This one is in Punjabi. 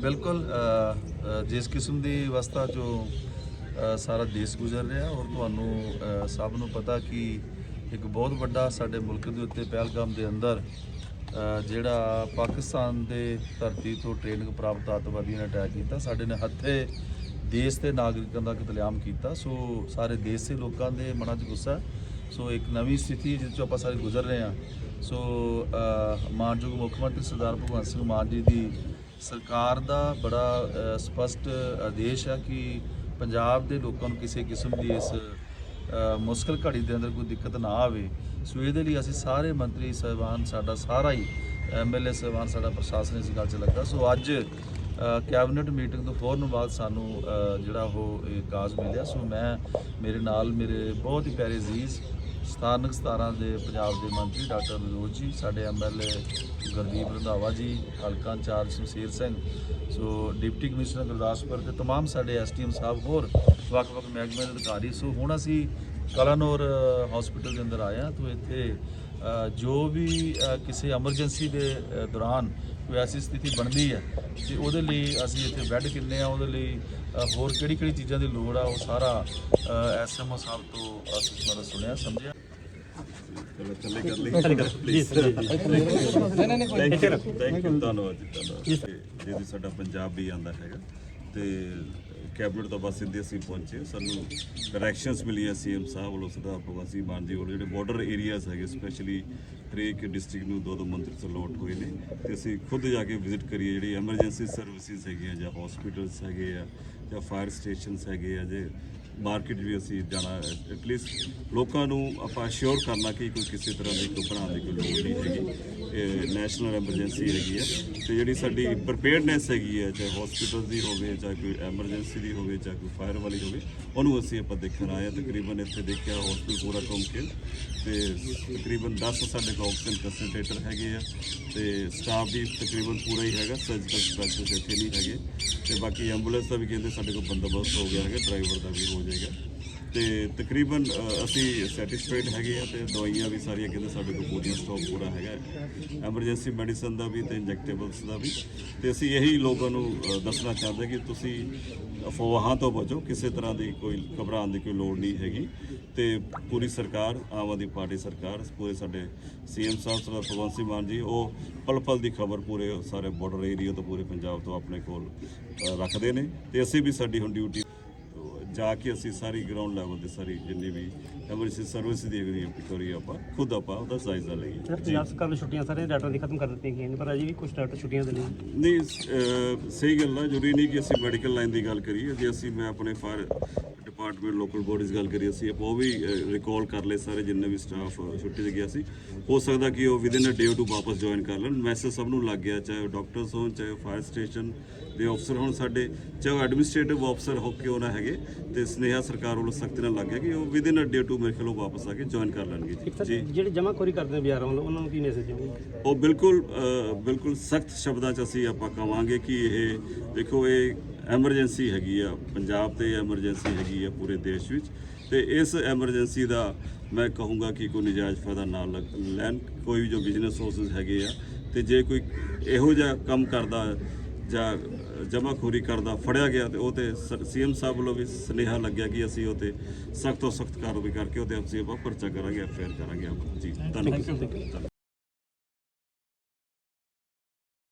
ਬਿਲਕੁਲ ਜਿਸ ਕਿਸਮ ਦੀ ਅਵਸਥਾ ਚੋਂ ਅ, ਸਾਰਾ ਦੇਸ਼ ਗੁਜ਼ਰ ਰਿਹਾ ਔਰ ਤੁਹਾਨੂੰ ਸਭ ਨੂੰ ਪਤਾ ਕਿ ਇੱਕ ਬਹੁਤ ਵੱਡਾ ਸਾਡੇ ਮੁਲਕ ਦੇ ਉੱਤੇ ਪਹਿਲਗਾਮ ਦੇ ਅੰਦਰ ਜਿਹੜਾ ਪਾਕਿਸਤਾਨ ਦੇ ਧਰਤੀ ਤੋਂ ਟ੍ਰੇਨਿੰਗ ਪ੍ਰਾਪਤ ਅੱਤਵਾਦੀਆਂ ਨੇ ਅਟੈਕ ਕੀਤਾ ਸਾਡੇ ਨੇ ਹੱਥੇ ਦੇਸ਼ ਦੇ ਨਾਗਰਿਕਾਂ ਦਾ ਕਤਲੇਆਮ ਕੀਤਾ ਸੋ ਸਾਰੇ ਦੇਸ਼ ਦੇ ਲੋਕਾਂ ਦੇ ਮਨਾਂ 'ਚ ਗੁੱਸਾ ਸੋ ਇੱਕ ਨਵੀਂ ਸਥਿਤੀ ਜਿਸ ਚੋਂ ਆਪਾਂ ਸਾਰੇ ਗੁਜ਼ਰ ਰਹੇ ਹਾਂ। ਸੋ ਮਾਨਯੋਗ ਮੁੱਖ ਮੰਤਰੀ ਸਰਦਾਰ ਭਗਵੰਤ ਸਿੰਘ ਮਾਨ ਜੀ ਦੀ ਸਰਕਾਰ ਦਾ ਬੜਾ ਸਪਸ਼ਟ ਆਦੇਸ਼ ਹੈ ਕਿ ਪੰਜਾਬ ਦੇ ਲੋਕਾਂ ਨੂੰ ਕਿਸੇ ਕਿਸਮ ਦੀ ਇਸ ਅ, ਮੁਸ਼ਕਲ ਘੜੀ ਦੇ ਅੰਦਰ ਕੋਈ ਦਿੱਕਤ ਨਾ ਆਵੇ। ਸੋ ਇਹਦੇ ਲਈ ਅਸੀਂ ਸਾਰੇ ਮੰਤਰੀ ਸਾਹਿਬਾਨ ਸਾਡਾ ਸਾਰਾ ਹੀ ਐਮਐਲਏ ਸਾਹਿਬਾਨ ਸਾਡਾ ਪ੍ਰਸ਼ਾਸਨ ਇਸ ਗੱਲ 'ਚ ਲੱਗਾ। ਸੋ ਅੱਜ ਕੈਬਨਿਟ ਮੀਟਿੰਗ ਤੋਂ ਫੌਰਨ ਬਾਅਦ ਸਾਨੂੰ ਅ, ਜਿਹੜਾ ਉਹ ਇਹ ਕਾਜ਼ ਮਿਲਿਆ ਸੋ ਮੈਂ ਮੇਰੇ ਨਾਲ ਮੇਰੇ ਬਹੁਤ ਹੀ ਪਿਆਰੇ ਅਜ਼ੀਜ਼ ਸਥਾਨਕ ਸਤਾਰਾਂ ਦੇ ਪੰਜਾਬ ਦੇ ਮੰਤਰੀ ਡਾਕਟਰ ਨਰੋਜ ਜੀ ਸਾਡੇ ਐਮਐਲਏ ਗੁਰਦੀਪ ਰੰਧਾਵਾ ਜੀ ਹਲਕਾ in charge Shamsher Singh so deputy commissioner Gurdaspur ਤੇ तमाम ਸਾਡੇ ਐਸਟੀਐਮ ਸਾਹਿਬ ਹੋਰ ਵੱਖ-ਵੱਖ ਮਹਿਕਮੇ ਦੇ ਅਧਿਕਾਰੀ ਸੋ ਹੁਣ ਅਸੀਂ ਕਲਾਨੌਰ ਹਸਪੀਟਲ ਦੇ ਅੰਦਰ ਆਏ ਹਾਂ ਤੋਂ ਇੱਥੇ ਅ, ਜੋ ਵੀ ਅ, ਕਿਸੇ ਐਮਰਜੈਂਸੀ ਦੇ ਅ, ਦੌਰਾਨ ਕੋਈ ਐਸੀ ਸਥਿਤੀ ਬਣਦੀ ਹੈ ਤੇ ਉਹਦੇ ਲਈ ਅਸੀਂ ਇੱਥੇ ਬੈੱਡ ਕਿੰਨੇ ਆ ਉਹਦੇ ਲਈ ਹੋਰ ਕਿਹੜੀ ਕਿਹੜੀ ਚੀਜ਼ਾਂ ਦੀ ਲੋੜ ਆ ਉਹ ਸਾਰਾ ਐਸਐਮਓ ਸਾਹਿਬ ਤੋਂ ਅਸੀਂ ਸਾਰਾ ਸੁਣਿਆ ਸਮਝਿਆ? ਚਲੋ ਚੱਲੇ ਕਰ ਲਈ ਜੀ ਸਰ ਜੀ ਥੈਂਕ ਯੂ ਥੈਂਕ ਯੂ ਧੰਨਵਾਦ ਜੀ ਧੰਨਵਾਦ। ਜਿਹਦੀ ਸਾਡਾ ਪੰਜਾਬ ਵੀ ਆਂਦਾ ਹੈਗਾ ਤੇ ਕੈਬਨਿਟ ਤੋਂ ਬਸ ਸਿੱਧੇ ਅਸੀਂ ਪਹੁੰਚੇ। ਸਾਨੂੰ ਡਾਇਰੈਕਸ਼ਨਸ ਮਿਲੀਆਂ ਸੀਐਮ ਸਾਹਿਬ ਵੱਲੋਂ ਸਰਦਾਰ ਭਗਵੰਤ ਸਿੰਘ ਮਾਨ ਜੀ ਵੱਲੋਂ। ਜਿਹੜੇ ਬਾਰਡਰ ਏਰੀਆਜ਼ ਹੈਗੇ ਸਪੈਸ਼ਲੀ ਹਰੇਕ ਡਿਸਟ੍ਰਿਕਟ ਨੂੰ ਦੋ ਦੋ ਮੰਤਰੀ ਤੋਂ ਹੋਏ ਨੇ। ਤੇ ਅਸੀਂ ਖੁਦ ਜਾ ਕੇ ਵਿਜ਼ਿਟ ਕਰੀਏ। ਜਿਹੜੀ ਐਮਰਜੈਂਸੀ ਸਰਵਿਸਿਜ਼ ਹੈਗੀਆਂ ਜਾਂ ਹਸਪੀਟਲਸ ਹੈਗੇ ਆ ਜਾਂ ਫਾਇਰ ਸਟੇਸ਼ਨਸ ਹੈਗੇ ਆ, ਜੇ ਮਾਰਕੀਟ ਵੀ ਅਸੀਂ ਜਾਣਾ ਐਟਲੀਸਟ ਲੋਕਾਂ ਨੂੰ ਆਪਾਂ ਅਸ਼ੋਰ ਕਰਨਾ ਕਿ ਕੋਈ ਕਿਸੇ ਤਰ੍ਹਾਂ ਦੀ ਕੋਈ ਬਣਾਉਣ ਦੀ ਕੋਈ ਲੋੜ ਨਹੀਂ ਹੈਗੀ। ਇਹ ਨੈਸ਼ਨਲ ਐਮਰਜੈਂਸੀ ਹੈਗੀ ਹੈ ਤੇ ਜਿਹੜੀ ਸਾਡੀ ਪ੍ਰਿਪੇਅਰਡਨੈਸ ਹੈਗੀ ਹੈ ਚਾਹੇ ਹਸਪੀਟਲ ਦੀ ਹੋਵੇ, ਚਾਹੇ ਕੋਈ ਐਮਰਜੈਂਸੀ ਦੀ ਹੋਵੇ, ਚਾਹੇ ਕੋਈ ਫਾਇਰ ਵਾਲੀ ਹੋਵੇ, ਉਹਨੂੰ ਅਸੀਂ ਆਪਾਂ ਦੇਖਣ ਆਏ ਹਾਂ ਤਕਰੀਬਨ ਇੱਥੇ ਦੇਖਿਆ ਹਸਪੀਟਲ ਪੂਰਾ ਘੁੰਮ ਕੇ। ਤੇ ਤਕਰੀਬਨ 10 ਸਾਡੇ ਕੋਲ ਆਕਸੀਜਨ ਕੰਸਨਟ੍ਰੇਟਰ ਹੈਗੇ ਆ। ਤੇ ਸਟਾਫ ਵੀ ਤਕਰੀਬਨ ਪੂਰਾ ਹੀ ਹੈਗਾ। ਸਰਜੀਕਲ ਸਪੈਸ਼ਲਿਸਟ ਇੱਥੇ ਨਹੀਂ ਹੈਗੇ। ਤੇ ਬਾਕੀ ਐਂਬੂਲੈਂਸ ਦਾ ਵੀ ਕਹਿੰਦੇ ਸਾਡੇ ਕੋਲ ਬੰਦੋਬਸਤ ਹੋ ਗਿਆ ਹੈਗਾ ਡਰਾਈਵਰ ਦਾ ਵੀ ਹੋ ਜਾਏਗਾ। ਤੇ ਤਕਰੀਬਨ ਅਸੀਂ ਸੈਟੀਸਫਾਈਡ ਹੈਗੇ ਆ ਤੇ ਦਵਾਈਆਂ ਵੀ ਸਾਰੀਆਂ ਕਹਿੰਦੇ ਸਾਡੇ ਕੋਲ ਪੂਰੀਆਂ ਸਟਾਕ ਪੂਰਾ ਹੈਗਾ ਐਮਰਜੈਂਸੀ ਮੈਡੀਸਨ ਦਾ ਵੀ ਤੇ ਇੰਜੈਕਟੇਬਲਸ ਦਾ ਵੀ। ਤੇ ਅਸੀਂ ਇਹੀ ਲੋਕਾਂ ਨੂੰ ਦੱਸਣਾ ਚਾਹੁੰਦੇ ਕਿ ਤੁਸੀਂ ਅਫਵਾਹਾਂ ਤੋਂ ਬਚੋ, ਕਿਸੇ ਤਰ੍ਹਾਂ ਦੀ ਕੋਈ ਘਬਰਾਉਣ ਦੀ ਕੋਈ ਲੋੜ ਨਹੀਂ ਹੈਗੀ। ਤੇ ਪੂਰੀ ਸਰਕਾਰ, ਆਮ ਆਦਮੀ ਪਾਰਟੀ ਸਰਕਾਰ, ਪੂਰੇ ਸਾਡੇ ਸੀਐਮ ਸਾਹਿਬ, ਸਰਦਾਰ ਭਗਵੰਤ ਸਿੰਘ ਮਾਨ ਜੀ, ਉਹ ਪਲ ਪਲ ਦੀ ਖਬਰ ਪੂਰੇ ਸਾਰੇ ਬਾਰਡਰ ਏਰੀਆ ਤੋਂ, ਪੂਰੇ ਪੰਜਾਬ ਤੋਂ ਆਪਣੇ ਕੋਲ ਰੱਖਦੇ ਨੇ। ਤੇ ਅਸੀਂ ਵੀ ਸਾਡੀ ਹੁਣ ਡਿਊਟੀ ਜਾ ਕੇ ਅਸੀਂ ਸਾਰੀ ਗਰਾਊਂਡ ਲੈਵਲ ਤੇ ਸਾਰੀ ਜਿੰਨੀ ਵੀ ਐਮਰਜੈਂਸੀ ਸਰਵਿਸ ਦੀ ਹੈਗੀ ਪਿਕੋਰੀ ਆਪਾਂ ਖੁਦ ਆਪਾਂ ਉਹਦਾ ਜਾਇਜ਼ਾ ਲਈਏ। ਸਰ ਪੰਜਾਬ ਸਰਕਾਰ ਨੇ ਛੁੱਟੀਆਂ ਸਾਰੇ ਡਾਕਟਰ ਦੀ ਖਤਮ ਕਰ ਦਿੱਤੀਆਂ ਗਈਆਂ ਨੇ ਪਰ ਅਜੇ ਵੀ ਕੁਝ ਡਾਕਟਰ ਛੁੱਟੀਆਂ ਦੇ ਨੇ ਨਹੀਂ ਅਹ, ਸਹੀ ਗੱਲ ਆ ਜ਼ਰੂਰੀ ਨਹੀਂ ਕਿ ਅਸੀਂ ਮੈਡੀਕਲ ਲਾਈਨ ਦੀ ਗੱਲ ਕਰੀਏ ਜੇ ਅਸੀਂ ਮੈਂ ਆਪਣੇ ਫਾਇਰ ਡਿਪਾਰਟਮੈਂਟ ਲੋਕਲ ਬੋਡੀਜ਼ ਗੱਲ ਕਰੀਏ ਅਸੀਂ ਆਪਾਂ ਉਹ ਵੀ ਰਿਕਾਲ ਕਰ ਲਏ ਸਾਰੇ ਜਿੰਨੇ ਵੀ ਸਟਾਫ ਛੁੱਟੀ ਤੇ ਗਿਆ ਸੀ। ਹੋ ਸਕਦਾ ਕਿ ਉਹ ਵਿਦਿਨ ਅ ਡੇ ਟੂ ਵਾਪਸ ਜੁਆਇਨ ਕਰ ਲੈਣ। ਮੈਸੇਜ ਸਭ ਨੂੰ ਲੱਗ ਗਿਆ ਚਾਹੇ ਡਾਕਟਰਸ ਹੋਣ ਚਾਹੇ ਫਾਇਰ ਸਟੇਸ਼ਨ ਦੇ ਅਫਸਰ ਹੋਣ ਸਾਡੇ ਚਾਹੇ ਐਡਮਿਨਿਸਟ੍ਰੇਟਿਵ ਅਫਸਰ ਹੋ ਕੇ ਉਹਨਾਂ ਹੈਗੇ। ਤੇ ਸਨੇਹਾ ਸਰਕਾਰ ਵੱਲੋਂ ਸਖਤੀ ਨਾਲ ਲੱਗ ਗਿਆ ਕਿ ਉਹ ਵਿਦਿਨ ਅ ਡੇ ਟੂ ਮੇਰੇ ਖਿਆਲ ਉਹ ਵਾਪਸ ਆ ਕੇ ਜੁਆਇਨ ਕਰ ਲੈਣਗੇ। ਜੀ। ਜਿਹੜੇ ਜਮਾਖੋਰੀ ਕਰਦੇ ਨੇ ਬਾਜ਼ਾਰਾਂ ਵੱਲੋਂ ਉਹਨਾਂ ਨੂੰ ਕੀ ਮੈਸੇਜ ਦਿਓਗੇ ਉਹ ਬਿਲਕੁਲ ਬਿਲਕੁਲ ਸਖਤ ਸ਼ਬਦਾਂ 'ਚ ਅਸੀਂ ਆਪਾਂ ਕਵਾਂਗੇ ਕਿ ਇਹ ਦੇਖੋ ਇਹ ਐਮਰਜੈਂਸੀ ਹੈਗੀ ਆ, ਪੰਜਾਬ ਤੇ ਐਮਰਜੈਂਸੀ ਹੈਗੀ ਆ ਪੂਰੇ ਦੇਸ਼ ਵਿੱਚ। ਤੇ ਇਸ ਐਮਰਜੈਂਸੀ ਦਾ ਮੈਂ ਕਹੂੰਗਾ ਕਿ ਕੋਈ ਨਜਾਇਜ਼ ਫਾਇਦਾ ਨਾ ਲੱਗ- ਲੈਣ, ਕੋਈ ਵੀ ਜੋ ਬਿਜ਼ਨਸ ਸੋਰਸਸ ਹੈਗੇ ਆ, ਤੇ ਜੇ ਕੋਈ ਇਹੋ ਜਿਹਾ ਕੰਮ ਕਰਦਾ ਜਾਂ ਜਮਾਖੋਰੀ ਕਰਦਾ, ਫੜਿਆ ਗਿਆ ਤੇ ਉਹ ਤੇ ਸੀਐਮ ਸਾਹਿਬ ਵੱਲੋਂ ਵੀ ਸੁਨੇਹਾ ਲੱਗਿਆ ਕਿ ਅਸੀਂ ਉਹ ਤੇ ਸਖਤ ਤੋਂ ਸਖਤ ਕਾਰਵਾਈ ਕਰਕੇ ਉਹ ਉਹਦੇ ਅਸੀਂ ਆਪਾਂ ਪਰਚਾ ਕਰਾਂਗੇ ਐਫਆਈਆਰ ਕਰਾਂਗੇ ਆਪਾਂ। ਜੀ, ਧੰਨਵਾਦ। ਥੈਂਕ